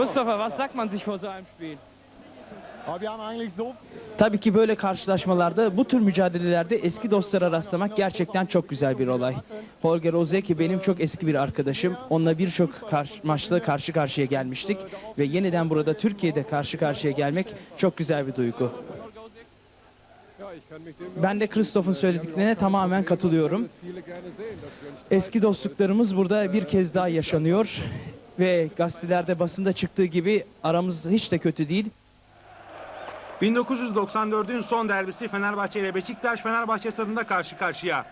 Christopher, was sagt man sich vor so einem Spiel? Tabii ki böyle karşılaşmalarda, bu tür mücadelelerde eski dostlara rastlamak gerçekten çok güzel bir olay. Holger Ozeki benim çok eski bir arkadaşım. Onunla birçok karşı, maçta karşı karşıya gelmiştik ve yeniden burada Türkiye'de karşı karşıya gelmek çok güzel bir duygu. Ben de Christoph'un söylediklerine tamamen katılıyorum. Eski dostluklarımız burada bir kez daha yaşanıyor ve gazetelerde basında çıktığı gibi aramız hiç de kötü değil. 1994'ün son derbisi Fenerbahçe ile Beşiktaş Fenerbahçe stadında karşı karşıya.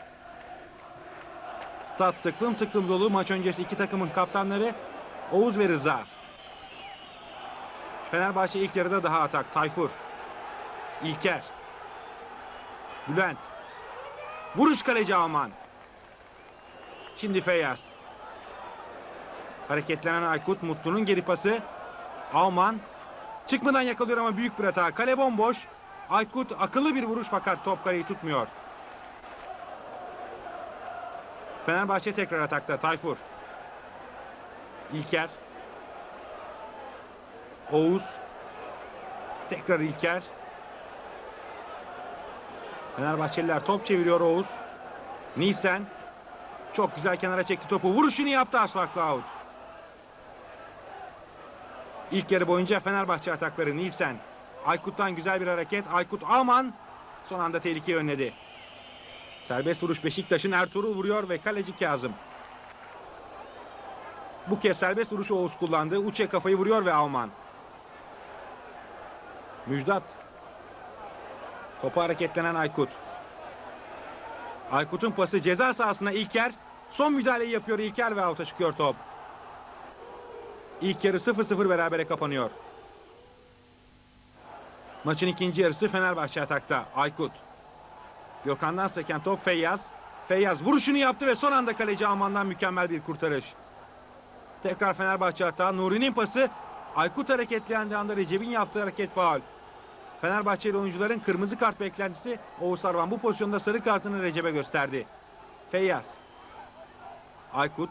Stat tıklım tıklım dolu maç öncesi iki takımın kaptanları Oğuz ve Rıza. Fenerbahçe ilk yarıda daha atak. Tayfur. İlker. Bülent. Vuruş kaleci Alman. Şimdi Feyyaz. Hareketlenen Aykut Mutlu'nun geri pası. Alman Çıkmadan yakalıyor ama büyük bir hata. Kale bomboş. Aykut akıllı bir vuruş fakat top kaleyi tutmuyor. Fenerbahçe tekrar atakta. Tayfur. İlker. Oğuz. Tekrar İlker. Fenerbahçeliler top çeviriyor Oğuz. Nisan. Çok güzel kenara çekti topu. Vuruşunu yaptı Asfaklı out. İlk yarı boyunca Fenerbahçe atakları Nilsen. Aykut'tan güzel bir hareket. Aykut Alman son anda tehlikeyi önledi. Serbest vuruş Beşiktaş'ın Ertuğrul vuruyor ve kaleci Kazım. Bu kez serbest vuruşu Oğuz kullandı. Uçe kafayı vuruyor ve Alman. Müjdat. Topa hareketlenen Aykut. Aykut'un pası ceza sahasına İlker. Son müdahaleyi yapıyor İlker ve avuta çıkıyor top. İlk yarı 0-0 berabere kapanıyor. Maçın ikinci yarısı Fenerbahçe atakta. Aykut. Gökhan'dan seken top Feyyaz. Feyyaz vuruşunu yaptı ve son anda kaleci Alman'dan mükemmel bir kurtarış. Tekrar Fenerbahçe hata. Nuri'nin pası. Aykut hareketlendiği anda Recep'in yaptığı hareket faul. Fenerbahçeli oyuncuların kırmızı kart beklentisi Oğuz Arvan bu pozisyonda sarı kartını Recep'e gösterdi. Feyyaz. Aykut.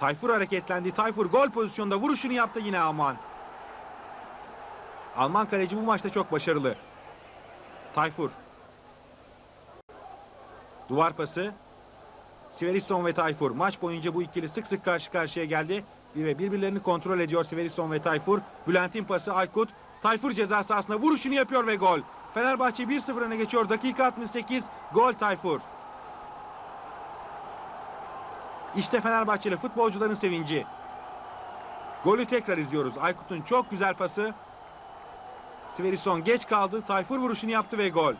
Tayfur hareketlendi. Tayfur gol pozisyonda vuruşunu yaptı yine Alman. Alman kaleci bu maçta çok başarılı. Tayfur. Duvar pası. Siverisson ve Tayfur. Maç boyunca bu ikili sık sık karşı karşıya geldi. Ve birbirlerini kontrol ediyor Siverisson ve Tayfur. Bülent'in pası Aykut. Tayfur ceza sahasına vuruşunu yapıyor ve gol. Fenerbahçe 1-0 öne geçiyor. Dakika 68. Gol Tayfur. İşte Fenerbahçeli futbolcuların sevinci. Golü tekrar izliyoruz. Aykut'un çok güzel pası. Sverison geç kaldı. Tayfur vuruşunu yaptı ve gol.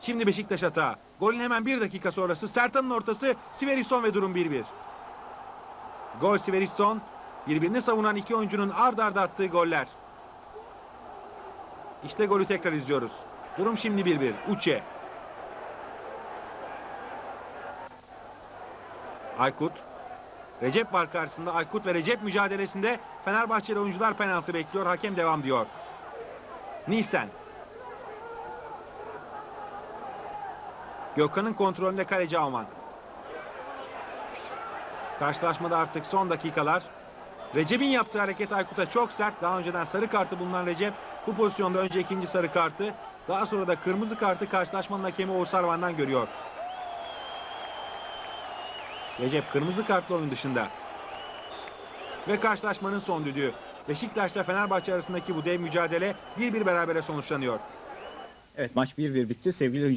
Şimdi Beşiktaş hata. Golün hemen bir dakika sonrası Sertan'ın ortası Sverison ve durum 1-1. Gol Sverison. Birbirini savunan iki oyuncunun ard arda attığı goller. İşte golü tekrar izliyoruz. Durum şimdi 1-1. Uçe. Aykut. Recep var karşısında. Aykut ve Recep mücadelesinde Fenerbahçeli oyuncular penaltı bekliyor. Hakem devam diyor. Nisan. Gökhan'ın kontrolünde kaleci Alman. Karşılaşmada artık son dakikalar. Recep'in yaptığı hareket Aykut'a çok sert. Daha önceden sarı kartı bulunan Recep bu pozisyonda önce ikinci sarı kartı daha sonra da kırmızı kartı karşılaşmanın hakemi Oğuz Arvan'dan görüyor. Recep kırmızı kartlı oyun dışında. Ve karşılaşmanın son düdüğü. Beşiktaş'la Fenerbahçe arasındaki bu dev mücadele 1-1 berabere sonuçlanıyor. Evet maç 1-1 bitti. Sevgili Hıncalı